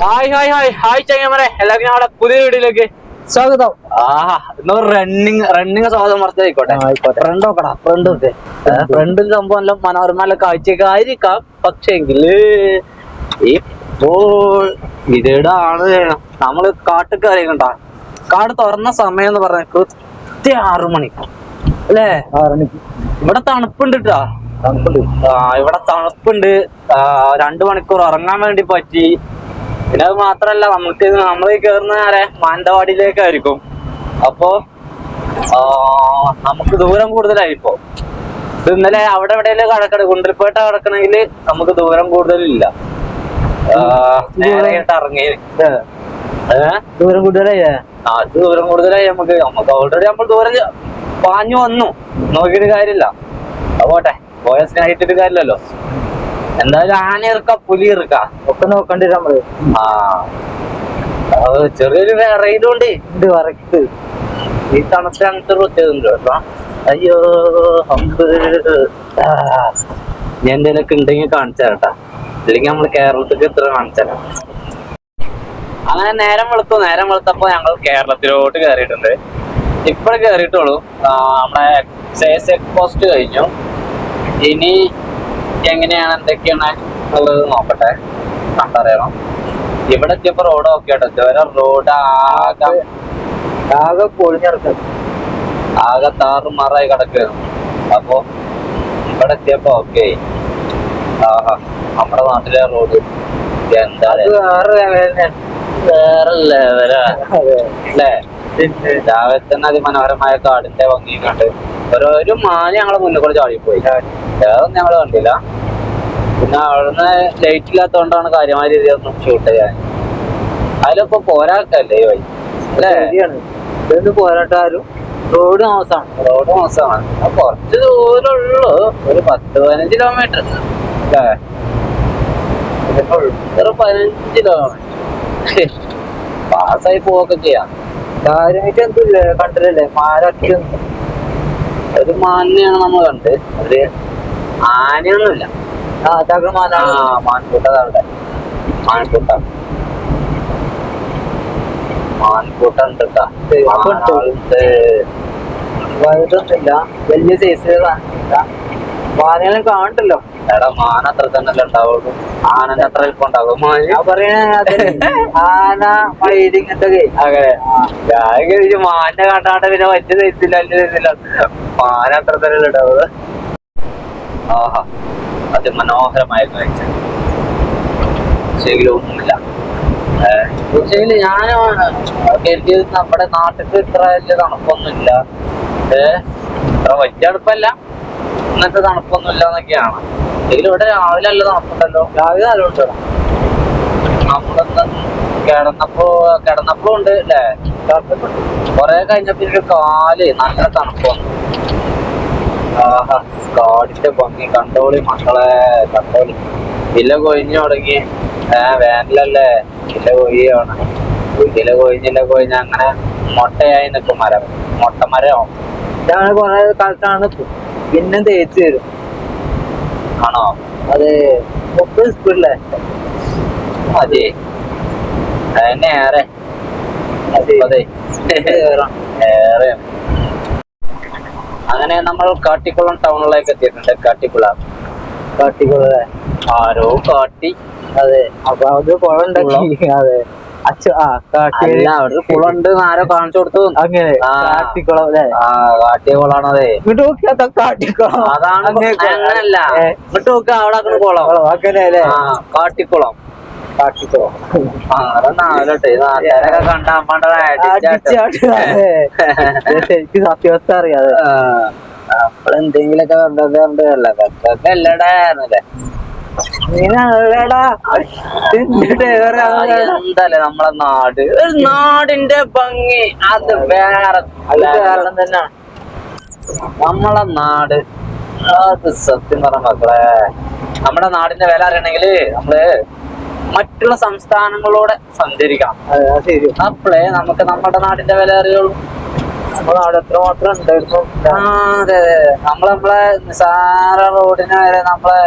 Hi hi hi. Hi ചങ്ങമരെ എല്ലാവർക്കും ഞങ്ങളുടെ പുതിയ വീഡിയോയിലേക്ക് സ്വാഗതം. ആഹാ എന്നാ റണ്ണിങ് റണ്ണിങ് സ്വാഗതം മറച്ചായിക്കോട്ടെ. ഫ്രണ്ട് നോക്കടാ ഫ്രണ്ട് ഫ്രണ്ടും സംഭവം എല്ലാം മനോരമല്ല കാഴ്ചയൊക്കെ ആയിരിക്കാം. പക്ഷെങ്കിൽ ഇപ്പോൾ ഇതാണ് നമ്മൾ കാട്ടിൽ കയറി കണ്ട. കാട് തുറന്ന സമയം എന്ന് പറഞ്ഞ കൃത്യ ആറു മണി. അല്ലേ? ഇവിടെ തണുപ്പുണ്ട് കേട്ടാ ഇവിടെ തണുപ്പുണ്ട്. രണ്ടു മണിക്കൂർ ഉറങ്ങാൻ വേണ്ടി പറ്റി. പിന്നെ അത് മാത്രല്ല നമുക്ക് നമ്മൾ കയറുന്ന ആരെ? മാനന്തവാടിയിലേക്കായിരിക്കും. അപ്പോ നമുക്ക് ദൂരം കൂടുതലായിപ്പോ ഇത് ഇന്നലെ അവിടെ എവിടെയെങ്കിലും കടക്കണ ഗുണ്ടൽപേട്ട കടക്കണമെങ്കിൽ നമുക്ക് ദൂരം കൂടുതലില്ല. നേരെയായിട്ട് ഇറങ്ങി. ദൂരം കൂടുതലായി ആ അത് ദൂരം കൂടുതലായി നമുക്ക്. നമുക്ക് ഓൾറെഡി നമ്മൾ ദൂരം പാഞ്ഞു വന്നു. നോക്കിയിട്ട് കാര്യമില്ല. അപ്പോട്ടെ പോയ സ്നേഹിച്ചിട്ട് കാര്യമില്ലല്ലോ. എന്തായാലും ആന ഇറക്ക പുലി ഇറക്ക. ഒക്കെ നോക്കണ്ടി നമ്മൾ. ആ. ചെറിയൊരു വേറെ ഉണ്ട് ഇത് വറക്ക് ഈ തണുത്ത അങ്ങനത്തെ പ്രത്യേകത കേട്ടോ. അയ്യോ ഹമ്പ് ഞാൻ എന്തേലൊക്കെ ഉണ്ടെങ്കിൽ കാണിച്ചാട്ടാ തരട്ടാ. അല്ലെങ്കിൽ നമ്മൾ കേരളത്തിലേക്ക് എത്ര കാണിച്ചാ അങ്ങനെ നേരം വെളുത്തു നേരം വെളുത്തപ്പോ ഞങ്ങൾ കേരളത്തിലോട്ട് കയറിയിട്ടുണ്ട് ഇപ്പഴ് കയറിയിട്ടുള്ളൂ നമ്മളെ നമ്മുടെ എക്സൈസ് ചെക്ക് പോസ്റ്റ് കഴിഞ്ഞു. ഇനി എങ്ങനെയാണ് എന്തൊക്കെയാണ് ഉള്ളത് നോക്കട്ടെ. കണ്ടറിയണം. ഇവിടെ എത്തിയപ്പോ റോഡ് ഓക്കെ ആട്ടോ. ഇതുവരെ റോഡ് ആകെ ആകെ പൊളിഞ്ഞിറക്കും ആകെ താറുമാറായി കിടക്കുകയാണ് അപ്പൊ ഇവിടെ എത്തിയപ്പോ ഓക്കെ ആഹാ നമ്മുടെ നാട്ടിലെ റോഡ് എന്താ വേറെ ലെവലാ അല്ലേ? രാവിലെ തന്നെ അതിമനോഹരമായ കാടിന്റെ ഭംഗി കണ്ട് ഒരു മാന ഞങ്ങളെ മുന്നിൽ കൂടെ ചാടിപ്പോയി അതൊന്നും ഞങ്ങൾ കണ്ടില്ല. പിന്നെ അവിടുന്ന് ലൈറ്റ് ഇല്ലാത്തതുകൊണ്ടാണ് കാര്യമായ രീതിയിലൊന്നും ഷൂട്ട് ചെയ്യാൻ. അതിലിപ്പോ പോരാട്ടല്ലേ വൈ അല്ലേ? പോരാട്ടാരും റോഡ് മോശമാണ്. റോഡ് മോശമാണ്. കുറച്ച് ദൂരമുള്ളൂ. ഒരു പത്ത് പതിനഞ്ച് കിലോമീറ്റർ അല്ലേ? ഒരു പതിനഞ്ച് കിലോമീറ്റർ പാസ്സായി പോവൊക്കെ ചെയ്യാം. കാര്യമായിട്ട് എന്തില്ലേ കണ്ടില്ലല്ലേ? മാരൊക്കെ ഒരു മാനിനെയാണ് നമ്മൾ കണ്ട്. ഒരു ആനയൊന്നുമില്ല. ആ മാനാണ്. മാൻകൂട്ട. മാൻകൂട്ടുണ്ട് മാൻകൂട്ട മാൻകൂട്ട ഉണ്ട്. വലുതൊന്നുമില്ല. വലിയ സൈസ് കാണില്ല മാനകളും കാണണ്ടല്ലോ എടാ മാന അത്ര തന്നെ ഉണ്ടാവുള്ളൂ. ആനന്റെ അത്ര ആന മയിൽ ഇങ്ങനത്തെ അങ്ങനെ ഞാൻ കഴിച്ചു മാന്റെ കണ്ടാണ്ട് പിന്നെ വലിയ തയ്ച്ചില്ല വലിയ തയ്ച്ചില്ല മാന അത്ര തന്നെ ഉണ്ടാവുക ആഹാ അതിമനോഹരമായ കാഴ്ച പക്ഷേങ്കിലും ഒന്നുമില്ല. പക്ഷേ ഞാൻ കരുതിയത് നമ്മുടെ നാട്ടിൽ ഇത്ര വലിയ തണുപ്പൊന്നുമില്ല. ഏഹ് ഇത്ര വലിയ തണുപ്പല്ല. ഇന്നത്തെ തണുപ്പൊന്നുമില്ല എന്നൊക്കെയാണ്. എങ്കിലും ഇവിടെ രാവിലെ അല്ല തണുപ്പുണ്ടല്ലോ രാവിലെ നല്ലോണ്ട് നമ്മളൊന്ന് കിടന്നപ്പോ കിടന്നപ്പോ ഉണ്ട് അല്ലേ കൊറേ കഴിഞ്ഞപ്പോ എനിക്ക് കാൽ നല്ല തണുപ്പ്. ആഹാ കാടിന്റെ ഭംഗി കണ്ടോളി മക്കളെ കണ്ടോളി. ഇല കൊഴിഞ്ഞു തുടങ്ങി. ഏ വേനലല്ലേ? ഇല കൊയ്യാണ് ഇല കൊഴിഞ്ഞില്ല കൊഴിഞ്ഞ അങ്ങനെ മുട്ടയായി നിൽക്കും മരം. മൊട്ട ഇതാണ് കൊറേ കാലത്താണ് പിന്നെ തേച്ച് തരും. ആണോ? അത് മുപ്പത് സ്പീഡിലെ അതെ. അതന്നെ ഏറെ. അതെ. ഏറെ. അങ്ങനെ നമ്മൾ കാട്ടിക്കുളം ടൗണിലേക്ക് എത്തിയിട്ടുണ്ട്. കാട്ടിക്കുളം. കാട്ടിക്കുള ആരോ കാട്ടി. അതെ. അപ്പൊ അത് കുളം. ഉണ്ടാക്കി. അതെ. അച്ഛ ആ കാട്ടി അല്ല അവിടെ ഒരു കുളം ആരോ കാണിച്ചു കൊടുത്തു. അങ്ങനെ ആ. കാട്ടിക്കുളം അല്ലേ? ആ കാട്ടിയ കുളാണതേ ഇങ്ങോട്ട് നോക്കിയാ കാട്ടിക്കുളം. അതാണ്. അങ്ങനല്ല. അവിടെ കുളം അങ്ങനെ അല്ലേ? കാട്ടിക്കുളം. കാട്ടിക്കുളം. നാട്ടുകാരൊക്കെ കണ്ട സത്യാവസ്ഥ അറിയാതെ. നമ്മളെന്തെങ്കിലൊക്കെ കണ്ടതല്ല കക്കൊക്കെ അല്ലടാന്നല്ലേ എന്തല്ലേ നമ്മളെ നാട്? ഒരു നാടിന്റെ ഭംഗി. അത് വേറെ തന്നെ. നമ്മളെ നാട്. അത് സത്യം പറഞ്ഞ മക്കളെ. നമ്മുടെ നാടിന്റെ വില അറിയണമെങ്കിൽ നമ്മൾ മറ്റുള്ള സംസ്ഥാനങ്ങളോടെ സഞ്ചരിക്കണം. ശരി അപ്പോഴേ നമുക്ക് നമ്മുടെ നാടിന്റെ വില അറിയുള്ളൂ. നമ്മളെ നാട് എത്ര മാത്രം ഉണ്ടായിരുന്നു നമ്മളെ നമ്മളെ നിസാര റോഡിന് വരെ നമ്മളെ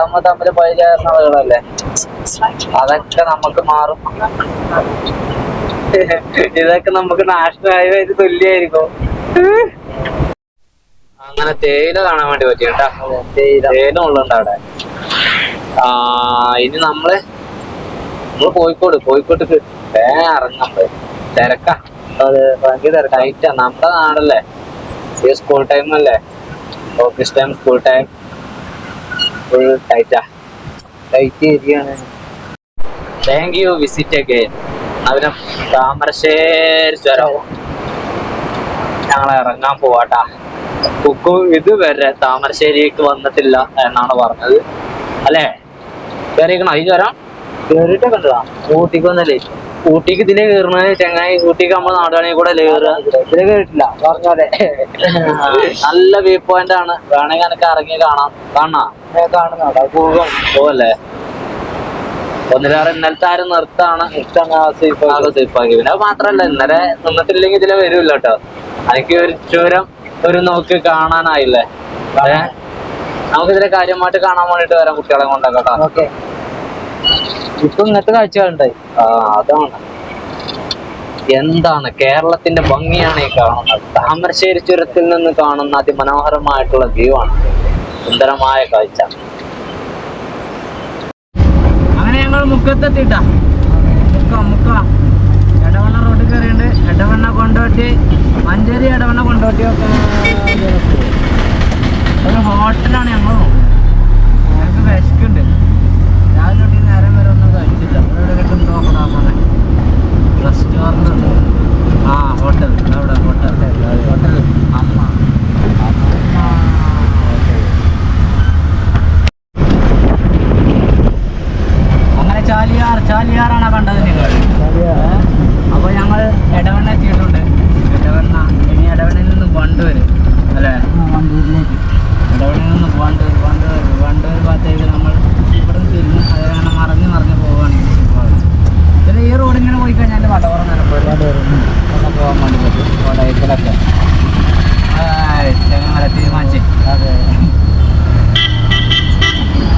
നമ്മൾ തമ്മിൽ പരിചാരണ ആളുകളല്ലേ? അതൊക്കെ നമുക്ക് മാറും. ഇതൊക്കെ നമുക്ക് നാഷണൽ ഹൈവേ തുല്യായിരിക്കും. അങ്ങനെ തേയില കാണാൻ വേണ്ടി പറ്റിട്ടാ തേയില ഉള്ളുണ്ട് അവിടെ. ആ ഇനി നമ്മൾ നമ്മൾ കോഴിക്കോട് കോഴിക്കോട്ട് വേ ഇറങ്ങാൻ തിരക്കാ. ഭയങ്കര തിരക്കാ. നമ്മുടെ നാടല്ലേ? സ്കൂൾ ടൈം അല്ലേ? Office time school time full ടൈറ്റാ ഏരിയാണ് താങ്ക് യു വിസിറ്റ് അഗൈൻ അതിന് താമരശ്ശേരി ചുരം. ഞങ്ങൾ ഇറങ്ങാൻ പോവാട്ടാ. കുക്കു ഇതുവരെ താമരശ്ശേരിക്ക് വന്നിട്ടില്ല എന്നാണ് പറഞ്ഞത്. അല്ലേ? കയറിക്കണോ ഈ ചുരം? കണ്ടതാ. ഊട്ടിക്ക് വന്നല്ലേ? ഊട്ടിക്ക് ഇതിലെ കയറുന്നത് ചങ്ങായി. ഊട്ടിക്ക് നമ്മൾ നാടുകളിൽ കൂടെ അല്ലേ കയറുക? ഇതിനെ കയറിട്ടില്ല പറഞ്ഞോലെ നല്ല വ്യൂ പോയിന്റ് ആണ്. വേണമെങ്കിൽ എനിക്ക് ഇറങ്ങി കാണാം. കാണാ. പോവല്ലേ? ഒന്നിലേറെ ഇന്നലത്തെ ആരും നിർത്താണ് ആകെ സേഫാക്കി പിന്നെ അത് മാത്രല്ല ഇന്നലെ നിന്നിട്ടില്ലെങ്കിൽ ഇതിലെ വരൂല്ല കേട്ടോ എനിക്ക് ഒരു ചുരം ഒരു നോക്കി കാണാനായില്ലേ? ഏ? നമുക്ക് ഇതിലെ കാര്യമായിട്ട് കാണാൻ വേണ്ടിട്ട് വരാം കുട്ടികളെ കൊണ്ടൊക്കെ കേട്ടോ ഇപ്പൊ ഇങ്ങനത്തെ കാഴ്ചകളുണ്ടായി. ആ അതാണ്. എന്താണ് കേരളത്തിന്റെ ഭംഗിയാണ് ഈ കാണുന്നത്? താമരശ്ശേരി ചുരത്തിൽ നിന്ന് കാണുന്ന അതിമനോഹരമായിട്ടുള്ള വ്യൂ ആണ്. സുന്ദരമായ കാഴ്ച. അങ്ങനെ ഞങ്ങൾ മുക്കത്തെത്തിട്ടാ. മുക്ക മുക്ക. റോഡിൽ കയറിയുണ്ട്. എടവണ്ണ കൊണ്ടോട്ടി മഞ്ചേരി എടവണ്ണ കൊണ്ടോട്ടി ഒക്കെ ഒരു ഹോട്ടലാണ് ഞങ്ങൾ ഞങ്ങൾക്ക് വിശക്കുണ്ട് രാവിലെ തൊട്ട് ഈ നേരം വരെ ഒന്നും കഴിച്ചില്ല ഇവിടെ എവിടെ കിട്ടും നോക്കണം റെസ്റ്റോറന്റ് ഉണ്ട് ആ ഹോട്ടൽ അവിടെ ഹോട്ടൽ ഹോട്ടൽ അമ്മ അമ്മ ഹോട്ടൽ അങ്ങനെ ചാലിയാർ ചാലിയാറാണ് കണ്ടത് നിങ്ങൾ അപ്പൊ ഞങ്ങൾ എടവണ്ണ എത്തിയിട്ടുണ്ട് എടവണ്ണ ഇനി എടവണ്ണയിൽ നിന്ന് വണ്ടൂര് അല്ലേ വണ്ടൂരിലേക്ക് എടവണ്ണയിൽ നിന്ന് വണ്ടൂർ വണ്ടൂർ വണ്ടൂർ ഭാഗത്തേക്ക് നമ്മൾ ഇവിടെ നിന്ന് തിരിഞ്ഞ് അത് കാരണം മറിഞ്ഞ് മറിഞ്ഞ് പോവുകയാണ് ഈ സിനിമ ഇതിൽ ഈ റോഡ് ഇങ്ങനെ പോയി കഴിഞ്ഞാൽ വടവറ നിലമ്പൂരിൽ പോകാൻ വേണ്ടി പറ്റും കോടയത്തിലൊക്കെ ചെങ്ങനെ തീരുമാനിച്ച് അതെ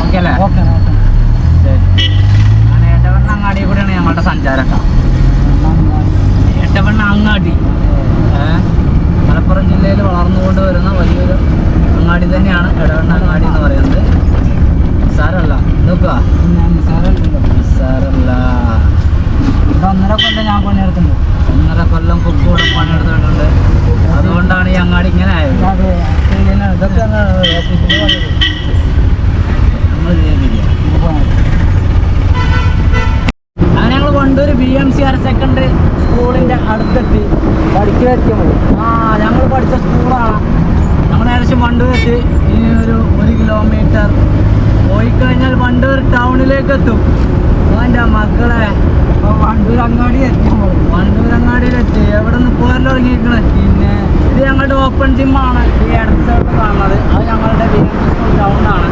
ഓക്കെ അല്ലേ ഓക്കെ ഓക്കെ ശരി അങ്ങനെ എടവണ്ണ അങ്ങാടി കൂടെയാണ് ഞങ്ങളുടെ സഞ്ചാരം കേട്ടോ എട്ടവണ്ണ അങ്ങാടി ഏ? മലപ്പുറം ജില്ലയിൽ വളർന്നുകൊണ്ട് വരുന്ന വലിയൊരു അങ്ങാടി തന്നെയാണ് എടവണ്ണ അങ്ങാടി എന്ന് പറയുന്നത് സാരല്ല നോക്കുക സാരല്ല ഇവിടെ ഒന്നര കൊല്ലം ഞാൻ പണിയെടുത്തുണ്ട് ഒന്നര കൊല്ലം കുക്കൂടെ പണിയെടുത്തിട്ടുണ്ട് അതുകൊണ്ടാണ് ഈ അങ്ങാടി ഇങ്ങനെ ആയത് അതെ ഇങ്ങനെ ഇതൊക്കെ അങ്ങ് ഓഫീസിൽ പണിയെടുക്കും. നമ്മൾ ചെയ്യുന്നില്ല അങ്ങനെ ഞങ്ങൾ Wandoor B M C higher secondary സ്കൂളിന്റെ അടുത്തെത്തി പഠിക്കാതിരിക്കാൻ മതി ആ ഞങ്ങൾ പഠിച്ച സ്കൂളാണ് ഞങ്ങൾ ഏകദേശം വണ്ടൂർ എത്തി ഇനി ഒരു ഒരു കിലോമീറ്റർ പോയി കഴിഞ്ഞാൽ വണ്ടൂർ ടൗണിലേക്ക് എത്തും എന്റെ മക്കളെ അപ്പൊ വണ്ടൂർ അങ്ങാടി എത്തിയാൽ മതി എത്തി എവിടെ നിന്ന് പോരല്ലോ തുടങ്ങിയിരിക്കണേ പിന്നെ ഇത് ഞങ്ങളുടെ ഓപ്പൺ ജിമ്മാണ് ഈ സൈഡിൽ കാണുന്നത്. അത് ഞങ്ങളുടെ ടൗണാണ്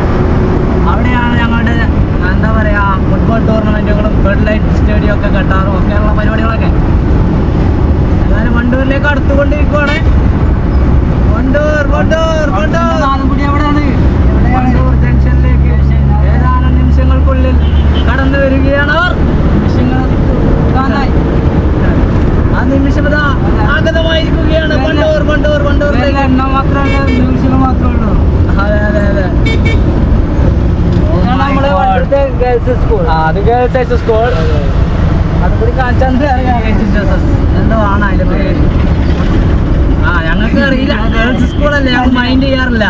അവിടെയാണ് ഞങ്ങളുടെ എന്താ പറയുക ഫുട്ബോൾ ടൂർണമെന്റുകളും ഫെഡ് ലൈറ്റ് സ്റ്റേഡിയം ഒക്കെ കെട്ടാറും. ഒക്കെയുള്ള പരിപാടികളൊക്കെ. ഏതായാലും വണ്ടൂരിലേക്ക് അടുത്തുകൊണ്ടിരിക്കുവാണ്. വണ്ടൂർ വണ്ടൂർ വണ്ടൂർ. എവിടെയാണ്? വണ്ടൂർ ജംഗ്ഷനിലേക്ക്. ഏതാനും നിമിഷങ്ങൾക്കുള്ളിൽ കടന്നു വരികയാണ് അവർ നിമിഷങ്ങൾ കാണാനായി. ആ നിമിഷം ഇതാ ആഗതമായിരിക്കുകയാണ് വണ്ടൂർ വണ്ടൂർ വണ്ടൂരിലേക്ക് എണ്ണം മാത്രമല്ല നിമിഷങ്ങൾ മാത്രമേ ഉള്ളൂ. അതെ അതെ അതെ. ഗേൾസ് സ്കൂൾ ആ, അത് ഗേൾസ് ഹൈ സ്കൂൾ അതും കൂടി കാണിച്ചാൽ എന്തോ ആണ് അതിന്റെ പേര്? ആ ഞങ്ങൾക്ക് അറിയില്ല. ഗേൾസ് സ്കൂളല്ലേ ഞങ്ങൾ മൈൻഡ് ചെയ്യാറില്ല.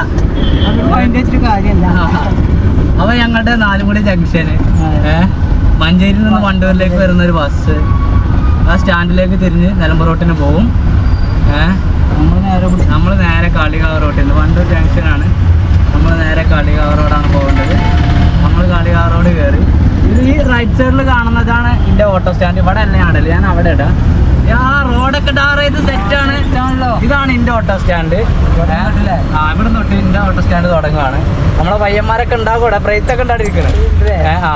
വെച്ചിട്ട് കാര്യമല്ല. അപ്പൊ ഞങ്ങളുടെ നാലുമുടി ജംഗ്ഷന് മഞ്ചേരിയിൽ നിന്ന് വണ്ടൂരിലേക്ക് വരുന്ന ഒരു ബസ് ആ സ്റ്റാൻഡിലേക്ക് തിരിഞ്ഞ് നിലമ്പൂർ റോട്ടിന് പോകും നമ്മൾ നേരെ നമ്മൾ നേരെ കാളികാവ് റോട്ടിൽ വണ്ടൂർ ജംഗ്ഷനാണ്. നമ്മൾ നേരെ കാളികാവ് റോഡാണ് പോകേണ്ടത്. നമ്മൾ കാളികാവ് റോഡ് കയറി. ഇത് ഈ റൈറ്റ് സൈഡിൽ കാണുന്നതാണ് എന്റെ ഓട്ടോ സ്റ്റാൻഡ് ഇവിടെ അല്ല ഞാൻ അവിടെ ഇടാം. ആ റോഡൊക്കെ ടാർ ചെയ്ത് സെറ്റാണ് ഇതാണ് എന്റെ ഓട്ടോ സ്റ്റാൻഡ് ആ ഇവിടെ തൊട്ട് എന്റെ ഓട്ടോ സ്റ്റാൻഡ് തുടങ്ങുകയാണ് നമ്മളെ പയ്യന്മാരൊക്കെ ഉണ്ടാകും ഇവിടെ ബ്രേത്തൊക്കെ ഉണ്ടായിരിക്കണേ? ആ.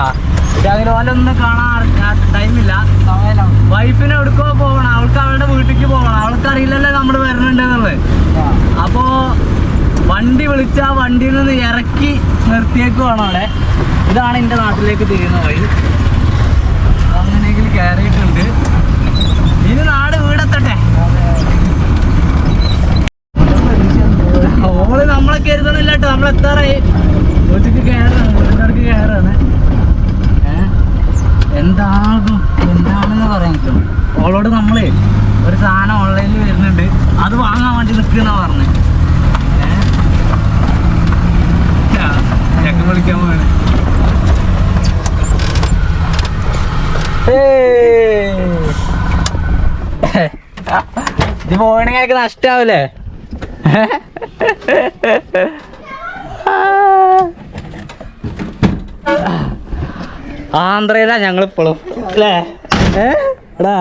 അതിന് ഓലൊന്നും കാണാൻ ടൈമില്ല സമയം വൈഫിന് എവിടേക്കോ പോകണം അവൾക്ക് അവളുടെ വീട്ടിലേക്ക് പോകണം അവൾക്ക് അറിയില്ലല്ലോ നമ്മൾ വരണുണ്ടെന്നുള്ളത് ആ. അപ്പോ വിളിച്ച ആ വണ്ടിയിൽ നിന്ന് ഇറക്കി നിർത്തിയേക്കുവാണ് അവിടെ. ഇതാണ് എന്റെ നാട്ടിലേക്ക് തിരിയുന്ന വഴി. അങ്ങനെയെങ്കിൽ കയറിയിട്ടുണ്ട് ഇനി നാട് വീടെത്തട്ടെ. ഓൾ നമ്മളെ കരുതണില്ല കേട്ടോ. നമ്മൾ എത്താറായി. ഒറ്റയ്ക്ക് കയറാണ് വീട്ടുകാർക്ക് കയറാണ് എന്താകും? എന്താണെന്ന് പറയാൻ ഓളോട് നമ്മളേ ഒരു സാധനം ഓൺലൈനിൽ വരുന്നുണ്ട്. അത് വാങ്ങാൻ വേണ്ടി നിൽക്കുന്ന പറഞ്ഞേ. വിളിക്കാൻ പോവാണ്. ഇത് പോകണമെങ്കിൽ എനിക്ക് നഷ്ടാവൂലേ? ആന്ധ്രയിലാ ഞങ്ങളിപ്പോഴും അല്ലേ? എടാ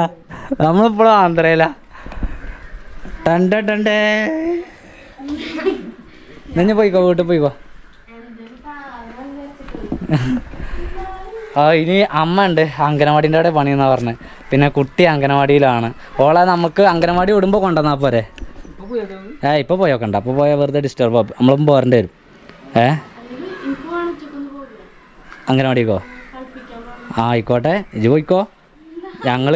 നമ്മളിപ്പോഴും ആന്ധ്രയിലാ. ടണ്ട ടണ്ടേ. നിന്നെ പോയിക്കോ വീട്ടിൽ പോയിക്കോ. ആ ഇനി അമ്മ ഉണ്ട്. അങ്കനവാടിന്റെ അവിടെ പണിയെന്നാ പറഞ്ഞത് പിന്നെ കുട്ടി അങ്കനവാടിയിലാണ് ഓളെ നമുക്ക് അങ്കനവാടി വിടുമ്പോൾ കൊണ്ടുവന്നാൽ പോരെ? ഏ ഇപ്പോൾ പോയോക്കണ്ട. അപ്പോൾ പോയാൽ വെറുതെ ഡിസ്റ്റർബ് ആവും. നമ്മളും പോരേണ്ടി വരും. ഏ? അങ്കനവാടിക്കോ ആ ആയിക്കോട്ടെ. ഇജ് പോയിക്കോ. ഞങ്ങൾ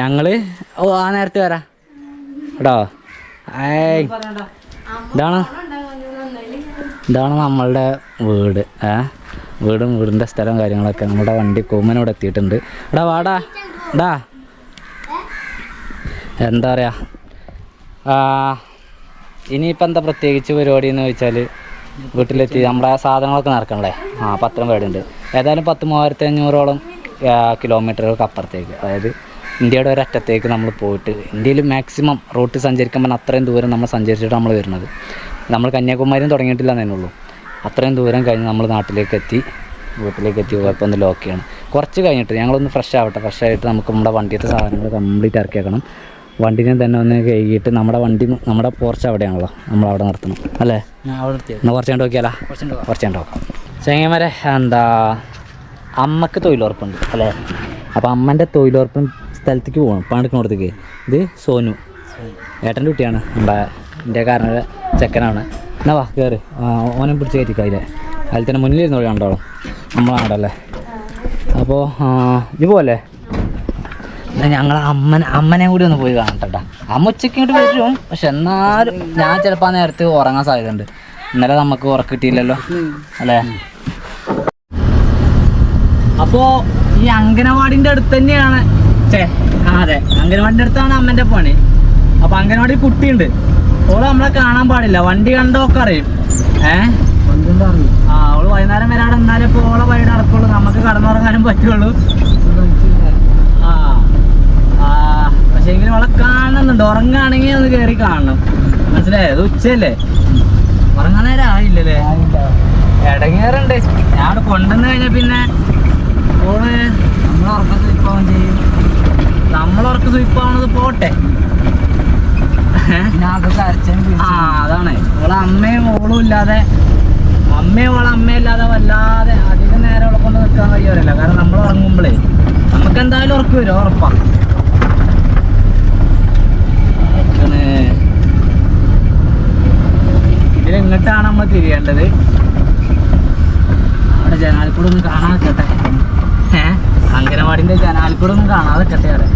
ഞങ്ങൾ ഓ ആ നേരത്തെ വരാം. കേട്ടോ ഏയ്. ഇതാണ്? ഇതാണ് നമ്മളുടെ വീട്. ഏ? വീടും വീടിന്റെ സ്ഥലവും കാര്യങ്ങളൊക്കെ നമ്മുടെ വണ്ടി കൂമ്മനോട് എത്തിയിട്ടുണ്ട്. എടാ വാടാ ഡാ എന്താ പറയുക ഇനിയിപ്പോൾ എന്താ പ്രത്യേകിച്ച് പരിപാടി എന്ന് ചോദിച്ചാൽ വീട്ടിലെത്തി നമ്മുടെ സാധനങ്ങളൊക്കെ നടക്കണല്ലേ? ആ പത്രം പേടുണ്ട് ഏതായാലും പത്ത് മൂവായിരത്തി അഞ്ഞൂറോളം കിലോമീറ്ററുകൾക്ക് അപ്പുറത്തേക്ക്. അതായത് ഇന്ത്യയുടെ ഒരറ്റത്തേക്ക് നമ്മൾ പോയിട്ട് ഇന്ത്യയിൽ മാക്സിമം റൂട്ട് സഞ്ചരിക്കുമ്പോൾ അത്രയും ദൂരം നമ്മൾ സഞ്ചരിച്ചിട്ട് നമ്മൾ വരുന്നത്. നമ്മൾ കന്യാകുമാരിയും തുടങ്ങിയിട്ടില്ല എന്നേ ഉള്ളൂ. അത്രയും ദൂരം കഴിഞ്ഞ് നമ്മൾ നാട്ടിലേക്ക് എത്തി വീട്ടിലേക്ക് എത്തി പോയപ്പോൾ ഒന്ന് ഓക്കെയാണ് കുറച്ച് കഴിഞ്ഞിട്ട് ഞങ്ങളൊന്ന് ഫ്രഷ് ആവട്ടെ ഫ്രഷ് ആയിട്ട് നമുക്ക് നമ്മുടെ വണ്ടിയത്തെ സാധനങ്ങൾ കംപ്ലീറ്റ് ഇറക്കിയേക്കണം വണ്ടിനെ തന്നെ ഒന്ന് കഴുകിയിട്ട് നമ്മുടെ വണ്ടി നമ്മുടെ പോർച്ച് അവിടെയാണല്ലോ നമ്മൾ അവിടെ നിർത്തണം അല്ലേ? എന്നാൽ കുറച്ച് കണ്ട് നോക്കിയാലോ? കുറച്ച് കണ്ട് നോക്കാം. ചെങ്ങന്മാരെ എന്താ അമ്മയ്ക്ക് തൊഴിലുറപ്പുണ്ട് അല്ലേ? അപ്പോൾ അമ്മന്റെ തൊഴിലുറപ്പും സ്ഥലത്തേക്ക് പോകണം പണിക്കുന്നിടത്തേക്ക് ഇത് സോനു. ഏട്ടന്റെ കുട്ടിയാണ് നമ്മുടെ കാരണം ചെക്കനാണ്. എന്നാ വാ കയറി ഓനെ പിടിച്ച് കയറ്റിക്കായില്ലേ അതിൽ തന്നെ മുന്നിലിരുന്ന് പോലെ കണ്ടോളാം. നമ്മളാണല്ലേ അപ്പോൾ ഇത് പോലെ ഞങ്ങൾ അമ്മനെ അമ്മനെ കൂടി ഒന്ന് പോയി കാണട്ടെ അമ്മ ഉച്ചയ്ക്ക് ഇങ്ങോട്ട് വരും. പക്ഷെ എന്നാലും ഞാൻ ചിലപ്പോൾ ആ നേരത്ത് ഉറങ്ങാൻ സാധ്യതയുണ്ട്. ഇന്നലെ നമുക്ക് ഉറക്കം കിട്ടിയില്ലല്ലോ. അല്ലേ? അപ്പോ ഈ അംഗനവാടിന്റെ അടുത്ത് തന്നെയാണ്. ചേ അതെ. അംഗനവാടിന്റെ അടുത്താണ് അമ്മന്റെ പണി. അപ്പൊ അംഗനവാടി കുട്ടിയുണ്ട്. ഓൾ നമ്മളെ കാണാൻ പാടില്ല. വണ്ടി കണ്ടൊക്കെ അറിയും ഏ? ആ അവൾ വൈകുന്നേരം വരെ അവിടെ എന്നാലേ ഇപ്പൊ ഓളെ വഴി നടക്കുള്ളൂ നമുക്ക് കടന്നുറങ്ങാനും പറ്റുള്ളൂ. ആ പക്ഷെ എങ്കിലും അവളെ കാണുന്നുണ്ട്. ഉറങ്ങാണെങ്കിൽ ഒന്ന് കയറി കാണണം. മനസ്സിലായോ? അത് ഉച്ചയല്ലേ? ഉറങ്ങാൻ നേരം ആയില്ലല്ലേ? ഇടങ്ങേറുണ്ട്. ഞാൻ അവിടെ കൊണ്ടുവന്ന് കഴിഞ്ഞാൽ പിന്നെ ഓൾ നമ്മൾ ഉറക്കം സ്ലിപ്പാവും ചെയ്യും. നമ്മളെ ഉറക്കം സ്ലിപ്പാവണത് പോട്ടെ. ആ അതാണ്. ഓളെ അമ്മയും ഓളും ഇല്ലാതെ അമ്മയും ഓളെ അമ്മയും ഇല്ലാതെ വല്ലാതെ അധികം നേരം അവളെ കൊണ്ട് നിൽക്കാൻ കഴിയാറില്ല കാരണം നമ്മൾ ഉറങ്ങുമ്പോഴേ നമുക്ക് എന്തായാലും ഉറക്കു വരും ഉറപ്പാണ് ഇതിലെങ്ങട്ടാണ് ഇതിൽ നമ്മൾ തിരിയേണ്ടത്. അവിടെ ജനാലിക്കൂടെ ഒന്ന് കാണാൻ കേട്ടെ ഏഹ് അങ്കനവാടിന്റെ ജനാലിക്കൂടെ ഒന്ന് കാണാതെ കേട്ടെ അവിടെ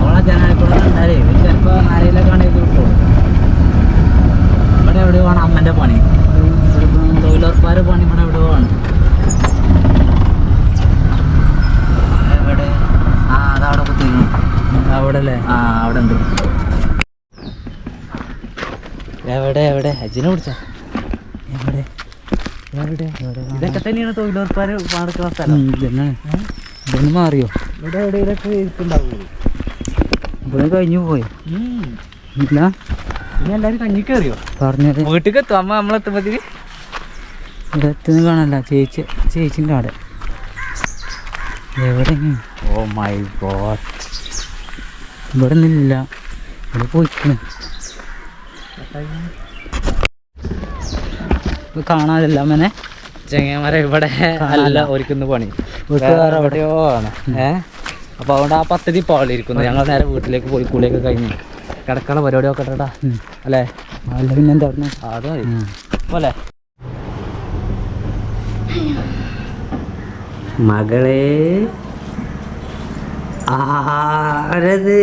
അവളെ ജനാലിക്കൂടെ കണ്ടാലേ ഇവർ ചിലപ്പോ ആരെയിലൊക്കെ ആണെങ്കിൽ കിട്ടും ഇവിടെ എവിടെയോ ആണ് അമ്മന്റെ പണി തൊഴിലുറപ്പാര് പണി ഇവിടെ എവിടെയോ ആണ് എവിടെ ആ അതവിടെ കുത്തിയിരുന്നു അവിടെ അല്ലേ ആ അവിടെ ഉണ്ട് എവിടെ എവിടെ? അജിനെ പിടിച്ച എവിടെ? എവിടെ? ഇതൊക്കെ തന്നെയാണ് തൊഴിലുറപ്പാർ പണിക്കുന്ന സ്ഥലം. ഇതൊന്ന് മാറിയോ? ഇവിടെ എവിടെയൊക്കെ ഇവിടെ കഴിഞ്ഞു പോയി. ഇല്ല? ഇനി എല്ലാവരും കഞ്ഞി കയറിയോ പറഞ്ഞത്? വീട്ടിൽ എത്തും അമ്മ നമ്മളെത്തുമ്പോഴത്തേക്ക് ഇവിടെ എത്തുന്ന കാണല്ല ചേച്ചി ചേച്ചിന്റെ അവിടെ. എവിടെ ഓ മൈ ഗോഡ്. ഇവിടെ നിന്നില്ല ഇവിടെ പോയിക്കണ്. ഇത് കാണാനില്ല ചെങ്ങന്മാരെ ഇവിടെ അല്ല ഒരുക്കുന്ന പണി. വീട്ടുകാർ എവിടെയോ ആണ്. ഏഹ് അപ്പൊ അതുകൊണ്ട് ആ പദ്ധതി പാളിയിരിക്കുന്നു. ഞങ്ങൾ നേരെ വീട്ടിലേക്ക് പോയി കൂളിയൊക്കെ കഴിഞ്ഞ് കിടക്കാനുള്ള പരിപാടി ഒക്കെ അല്ലേ? അല്ല പിന്നെന്താ പറഞ്ഞെ? അത് മതി പോലെ മകളെ ആരത്?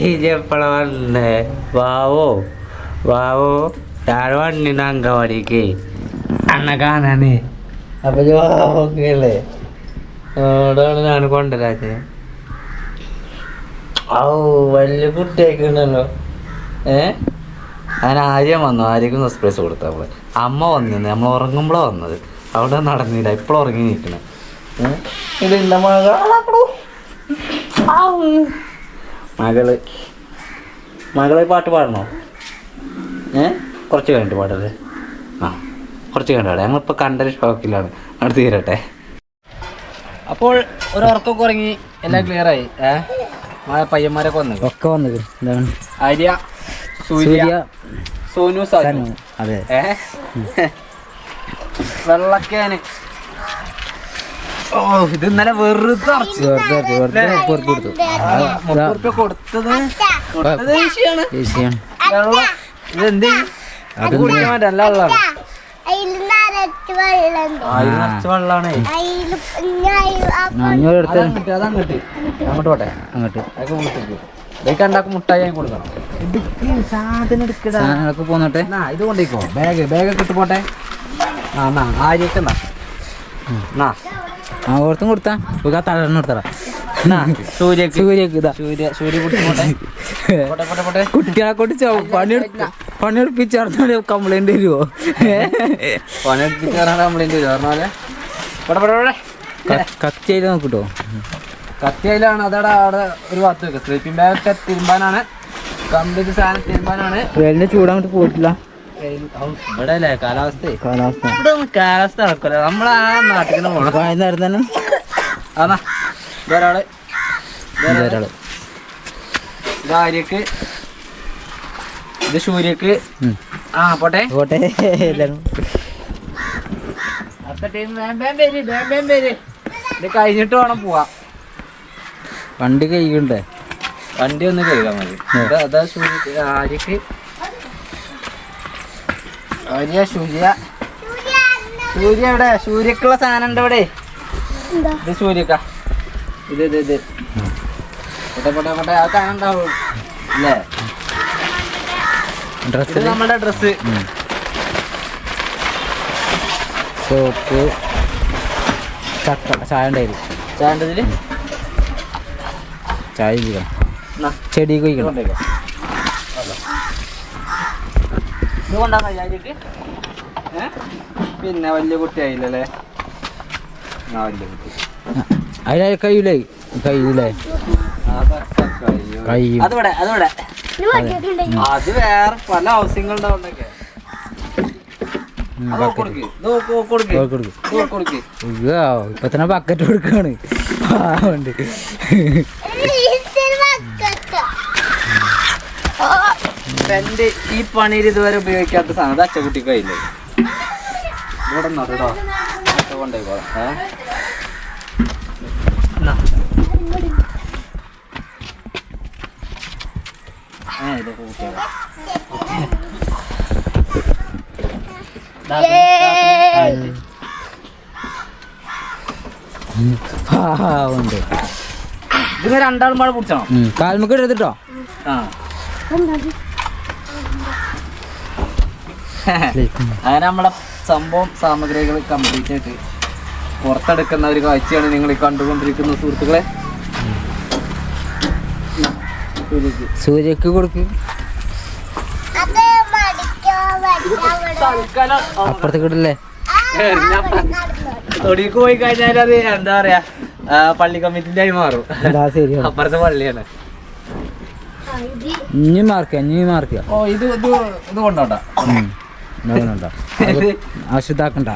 ഇതെപ്പോഴാ വന്നേ വാവോ താഴെ വന്നിന് അങ്കവാടിക്ക് അണ്ണ കാണാനേ വാവോ വാവോക്കല്ലേ ഓടാണ് ഞാൻ കൊണ്ടുവരാച്ചേ ഔ വലിയ കുട്ടിയായിട്ടുണ്ടല്ലോ ഏ? ഞാൻ ആര്യം വന്നു. ആര്യക്കും സർപ്രൈസ് കൊടുത്ത അവൾ അമ്മ വന്നിരുന്നു നമ്മൾ ഉറങ്ങുമ്പോഴാ വന്നത്. അവിടെ നടന്നില്ല. ഇപ്പോഴും ഉറങ്ങി നിൽക്കണേ ഇത് മകളാക്കടോ മകൾ. മകൾ പാട്ട് പാടണോ? ഏ? കുറച്ച് കഴിഞ്ഞിട്ട് പാടല്ലേ ആ കുറച്ച് കഴിഞ്ഞിട്ട് പാടാം. ഞങ്ങളിപ്പോൾ കണ്ടൊരു ഷോക്കിലാണ്. അവിടെ തീരട്ടെ അപ്പോൾ ഒരു ഉറക്കമൊക്കെ ഉറങ്ങി എല്ലാം ക്ലിയർ ആയി. ഏ? മഴ പയ്യന്മാരൊക്കെ വന്നു. ഒക്കെ വന്നത് എന്താണ് ആര്യ സൂര്യ സൂര്യ സോനു. സാനു. അതെ. ഏ? വെള്ളക്കേന്. ഓ ഇത് ഇന്നലെ വെറുതെ അറച്ചു വെറുതെ വെറുതെ വെറുതെ പുറത്ത് കൊടുത്തു. മുപ്പത് കൊടുത്തത്. കൊടുത്തത് ഈസിയാണ്. ഈസിയാണ്. വെള്ളം ഇതെന്ത്? അത് കുടിക്കാൻ പറ്റില്ല വെള്ളമാണ് അങ്ങോട്ട്. പോട്ടെ. അങ്ങോട്ട്. അതൊക്കെ മുട്ടിക്ക്. ഇതൊക്കെ ഉണ്ടാക്കും മുട്ടായി കൊടുക്കണം. എടുക്ക് സാധനം എടുക്കടാ. സാധനങ്ങളൊക്കെ പോന്നോട്ടെ. ആ ഇത് കൊണ്ടേക്കോ. ബാഗ് ബാഗ് ഒക്കെ ഇട്ട് പോട്ടെ. ആ എന്നാ ആര്യക്ക് എന്നാ എന്നാ ആ ഓർത്തും കൊടുത്താ. ഇപ്പൊ തളർന്നു കൊടുത്തറ സൂര്യക്ക്. സൂര്യക്ക് ഇതാ. സൂര്യ സൂര്യ കുട്ടികളെ കൊണ്ട് ചോ- പണിയെടുക്ക പണിയെടുപ്പിച്ചാർന്നാൽ കംപ്ലൈന്റ് വരുമോ പണിയെടുപ്പിച്ച് പറഞ്ഞാൽ കംപ്ലൈന്റ് പറഞ്ഞാൽ കത്തി നോക്കിട്ടോ. കത്തിയിലാണ് അതവിടെ അവിടെ ഒരു ഭാഗത്ത് വെക്കുക സ്ലീപ്പിംഗ് ബാഗ് ഒക്കെ തിരുമ്പാനാണ്. കംപ്ലീറ്റ് സാധനം തിരുമ്പാനാണ്. ചൂടാങ്ങോട്ട് പോയിട്ടില്ല. ഇവിടെ അല്ലേ കാലാവസ്ഥ. കാലാവസ്ഥ. ഇവിടെ കാലാവസ്ഥ നടക്കൂല. നമ്മളെ ആ നാട്ടിൽ പോകണം വൈകുന്നേരം തന്നെ? ആന്നാ. ഇതൊരാൾ? ഒരാൾ ഇതാര്യക്ക് ഇത് സൂര്യക്ക്. ആ പോട്ടെ. പോട്ടെ. എല്ലാരും. ഇത് കഴിഞ്ഞിട്ട് വേണം പോവാ. വണ്ടി കഴിയണ്ടേ വണ്ടി ഒന്ന് കഴുകാൻ മതി. അതാ സൂര്യക്ക് ആര്യക്ക്. ആര്യ സൂര്യ. സൂര്യ എവിടെ സൂര്യക്കുള്ള സാധനം ഉണ്ട് ഇവിടെ ഇത് സൂര്യക്ക. ഇത് ഇത് ഇത്. പൊട്ടെ പൊട്ടെ പൊട്ടെ. ആ സാധനം ഉണ്ടാവും. അല്ലേ? ഡ്രസ് ഡ്രസ്സ് നമ്മുടെ ഡ്രസ്സ് സോപ്പ് ചക്ക ചായ ഉണ്ടായിരുന്നു ചാണ്ടതിൽ ചായ ചെയ്യണം ചെടി കൊയ്ക്കണം ഇത് പിന്നെ വലിയ കുട്ടിയായില്ലല്ലേ? ആ വലിയ കുട്ടി. അതിലെ കഴിയൂലേ കഴിയൂലേ അതൊക്കെ കഴിയും. കഴിയും അതിവിടെ അതിവിടെ. അത് വേറെ പല അവിടെയൊക്കെ ഇയ്യോ, ഇപ്പൊ തന്നെ ബക്കറ്റ് കൊടുക്കാണ്. പാവണ്ട്. എന്റെ ഈ പണിയിൽ ഇതുവരെ ഉപയോഗിക്കാത്ത സാധനം. അത് അച്ചക്കുട്ടിക്ക് കയ്യില്ലേ ഇവിടെ കേട്ടോ കൊണ്ടുപോയിക്കോളാം ഏ? ഇത് പാവണ്ട് ഇതിങ്ങനെ രണ്ടാളും പാടെ പിടിച്ചോ കാൽമുക്ക് എടുത്തിട്ടോ? ആ. അങ്ങനെ നമ്മളെ സംഭവം സാമഗ്രികൾ കംപ്ലീറ്റ് ആയിട്ട് പുറത്തെടുക്കുന്ന ഒരു കാഴ്ചയാണ് നിങ്ങൾ ഈ കണ്ടുകൊണ്ടിരിക്കുന്ന സുഹൃത്തുക്കളെ. സൂര്യക്ക്. കൊടുക്കും. തൽക്കാലം അപ്പുറത്തേക്ക് ഇടല്ലേ? തൊടിക്ക് പോയി കഴിഞ്ഞാൽ അത് എന്താ പറയാ പള്ളി കമ്മിറ്റിന്റെ ആയി മാറും. അപ്പുറത്തെ പള്ളിയാണ്. ഇനി മാർക്ക് ഇനി മാർക്ക്. ഓ ഇത് ഇത് ഇത് കൊണ്ടോട്ടാ. ഉണ്ടോ ആവശ്യത്താക്കണ്ട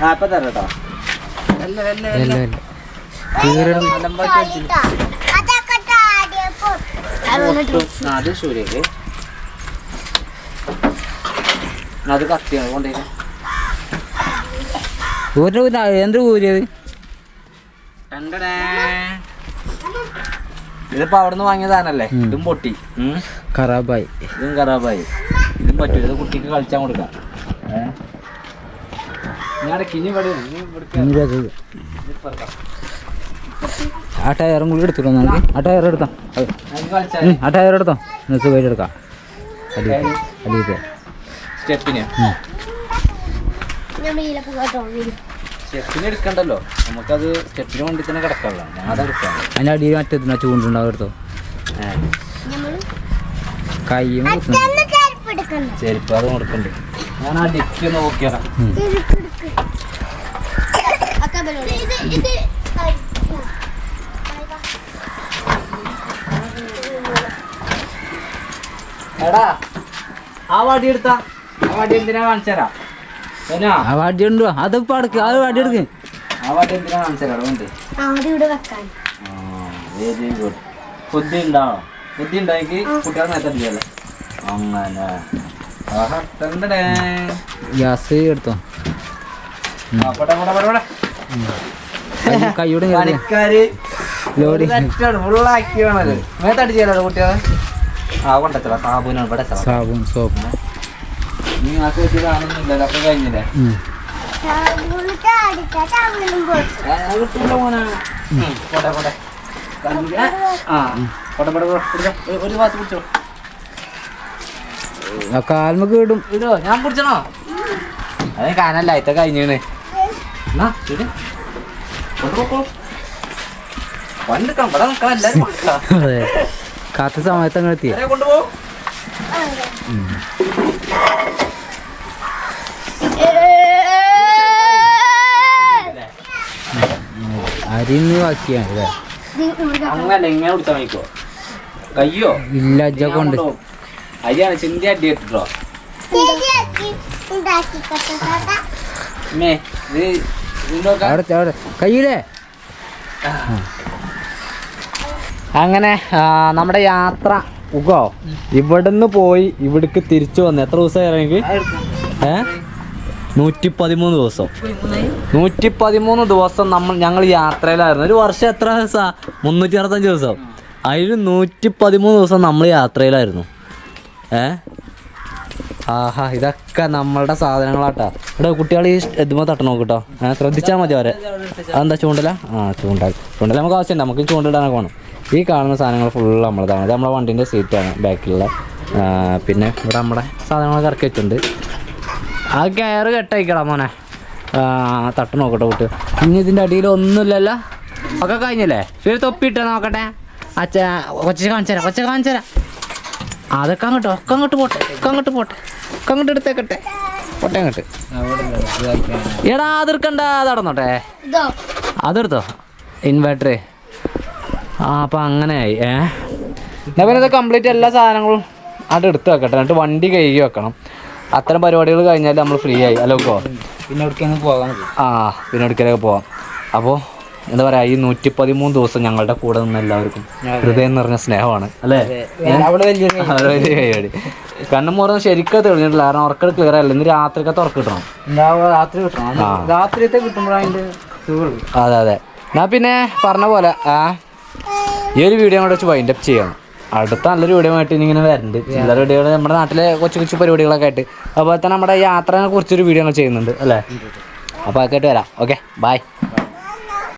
ആ ഇപ്പൊ തരാം കേട്ടോ. അല്ല അല്ല തീരെ അലമ്പാക്കി വെച്ചിട്ട്. ആ, അത് ശരിയല്ലേ അത് കത്തിയാണ് കൊണ്ടേക്ക് ഊരിന്റെ എന്ത് ഊരിയത്? ഇതിപ്പോ അവിടുന്ന് വാങ്ങിയതാണല്ലേ. ഇതും പൊട്ടി. ഖറാബായി ഇതും ഖറാബായി ഇതും പറ്റൂല. ഇത് കുട്ടിക്ക് കളിച്ചാൻ കൊടുക്കാം. ആ ടയറും കൂടി എടുത്തിട്ടോ നമുക്ക് ആ ടയർ എടുത്താം. ആ ടയർ എടുത്തോ? എന്നിട്ട് സുഖമായിട്ട് എടുക്കാം. സ്റ്റെപ്പിന്. സ്റ്റെപ്പിന് എടുക്കണ്ടല്ലോ. നമുക്കത് സ്റ്റെപ്പിന് വണ്ടി തന്നെ കിടക്കാമല്ലോ ഞാൻ അതെടുക്കാം അതിന്റെ അടിയിൽ മറ്റേ ചൂണ്ടുണ്ടാവും എടുത്തോ? കയ്യും. ചെരുപ്പ് അത് കൊടുക്കണ്ട്. ഞാൻ ആ ഡിക്കി ഒന്ന് നോക്കിയതാ ഉം. എടാ ആ വടി എടുത്താ. ആ വടി എന്തിനാ കാണിച്ചുതരാം? സോനാ, ആ വടി ഉണ്ടോ അതിപ്പോ അടുക്ക് അത് വടി എടുക്ക്. ആ വടി എന്തിനാ വെരി ഗുഡ്. ബുദ്ധി ഉണ്ടാവോ ബുദ്ധി കുട്ടികളെ അങ്ങനെ. ഗ്യാസ് എടുത്തോ. ആ, കൈയോടെ തെറ്റാണ് ഫുള്ളാക്കിയാണത് മേത്തടിച്ചാലോ കുട്ടികളെ? ആ കൊണ്ടെത്തല സാബുനാണ് ഇവിടെ. സാബുൻ സോപ്പ്. നീ ആ വീട്ടിലാണെന്നില്ലല്ലോ അപ്പൊ കഴിഞ്ഞില്ലേ ഉം. ആ, അത് കിട്ടൂല മോനെ. ഉം, പോട്ടെ, പോട്ടെ. കണ്ടില്ലേ? ആ, പോട്ടെ, പോട്ടെ, പോട്ടെ. പിടിച്ചോ. ഒരു- ഒരു ഭാഗത്ത് പിടിച്ചോ ആ കാൽമക്ക് ഇടും ഇടോ ഞാൻ പിടിച്ചണോ അത് കാനല്ല ഇത്ത കഴിഞ്ഞാണ് എന്നാ ഇട്. കൊണ്ടുപോ. വണ്ടി എടുക്കണം ഇവിടെ നിൽക്കണം എല്ലാവരും കൊടുക്കാം. അതെ കാത്ത സമയത്ത് അങ്ങനെ എത്തിയ എല്ലാവരെയും കൊണ്ടുപോ ബാക്കിയാണ് അല്ലേ അങ്ങനെ എങ്ങനെ പിടിച്ചാൽ മതിക്കോ? കയ്യോ? ഇല്ല അജ്ജ കൊണ്ട് അരിയാണ് ചിന്തി അടി അവിടെ. കയ്യിലേ. അങ്ങനെ നമ്മുടെ യാത്ര ഉഗോ. ഇവിടുന്ന് പോയി ഇവിടേക്ക് തിരിച്ചു വന്നു. എത്ര ദിവസമായി ഇറങ്ങി ഏ? നൂറ്റി പതിമൂന്ന് ദിവസം. നൂറ്റി പതിമൂന്ന് ദിവസം നമ്മൾ ഞങ്ങൾ യാത്രയിലായിരുന്നു. ഒരു വർഷം എത്ര ദിവസം? മുന്നൂറ്റി അറുപത്തഞ്ച് ദിവസം. അതിൽ നൂറ്റി പതിമൂന്ന് ദിവസം നമ്മൾ യാത്രയിലായിരുന്നു. ഏ? ആഹാ ഇതൊക്കെ നമ്മളുടെ സാധനങ്ങളാട്ടാ. ഇവിടെ കുട്ടികൾ ഈ എതുമ്പോൾ തട്ട കേട്ടോ ഏ ശ്രദ്ധിച്ചാൽ മതി അവരെ. അതെന്താ ചൂണ്ടല? ആ ചൂണ്ട. ചൂണ്ടല നമുക്ക് ആവശ്യമുണ്ട് നമുക്ക് ചൂണ്ടിടാനൊക്കെ വേണം. ഈ കാണുന്ന സാധനങ്ങൾ ഫുൾ നമ്മളതാണ്. ഇത് നമ്മളെ വണ്ടീന്റെ സീറ്റാണ് ബാക്കിലുള്ള പിന്നെ ഇവിടെ നമ്മുടെ സാധനങ്ങളൊക്കെ ഇറക്കി വെച്ചിട്ടുണ്ട്. ആ കയറ് കെട്ടയക്കടാ മോനെ. തട്ട് നോക്കട്ടെ കുട്ടി. ഇനി ഇതിന്റെ അടിയിൽ ഒന്നുമില്ലല്ലോ. ഒക്കെ കഴിഞ്ഞല്ലേ? ശരി തൊപ്പിയിട്ട് നോക്കട്ടെ. അച്ഛ കൊച്ചു കാണിച്ചു തരാം കൊച്ചു കാണിച്ചു തരാം. അതൊക്കെ അങ്ങോട്ട് ഒക്കെ അങ്ങോട്ട് പോട്ടെ ഒക്കെ അങ്ങോട്ട് പോട്ടെ ഒക്കെ അങ്ങോട്ട് എടുത്തേക്കട്ടെ. പോട്ടെ അങ്ങോട്ട്. എടാ അതെടുക്കണ്ട അതടന്നോട്ടെ. അതെടുത്തോ ഇൻവേർട്ടർ ആ അപ്പം അങ്ങനെയായി ഏ? എന്നാ പിന്നെ ഇത് കംപ്ലീറ്റ് എല്ലാ സാധനങ്ങളും അവിടെ എടുത്ത് വെക്കട്ടെ. എന്നിട്ട് വണ്ടി കഴുകി വെക്കണം. അത്തരം പരിപാടികൾ കഴിഞ്ഞാൽ നമ്മൾ ഫ്രീ ആയി. അല്ലോ പിന്നെ എവിടേക്കൊന്ന് പോകാം ആ പിന്നെ എടുക്കലൊക്കെ പോവാം. അപ്പോൾ എന്താ പറയുക ഈ നൂറ്റി പതിമൂന്ന് ദിവസം ഞങ്ങളുടെ കൂടെ നിന്ന് എല്ലാവർക്കും ഹൃദയം നിറഞ്ഞ സ്നേഹമാണ്. അല്ലേ? വലിയ കണ്ണും മുറന്ന് ശരിക്കും തെളിഞ്ഞിട്ടില്ല. കാരണം ഉറക്കം ക്ലിയർ അല്ല ഇന്ന് രാത്രിക്കത്തെ ഉറക്കം കിട്ടണം. രാത്രി കിട്ടണം. രാത്രിയത്തെ അതെ അതെ. എന്നാ പിന്നെ പറഞ്ഞ പോലെ ആ ഈ ഒരു വീഡിയോ കൂടെ വെച്ച് വൈൻഡപ്പ് ചെയ്യണം. അടുത്ത നല്ലൊരു വീഡിയോ ആയിട്ട് ഇനി ഇങ്ങനെ വരുന്നുണ്ട് ചില വീഡിയോകൾ നമ്മുടെ നാട്ടിലെ കൊച്ചു കൊച്ചു പരിപാടികളൊക്കെ ആയിട്ട്. അതുപോലെ തന്നെ നമ്മുടെ യാത്രയെ കുറിച്ചൊരു വീഡിയോ ചെയ്യുന്നുണ്ട് അല്ലേ? അപ്പോൾ അതൊക്കെ ആയിട്ട് വരാം. Okay bye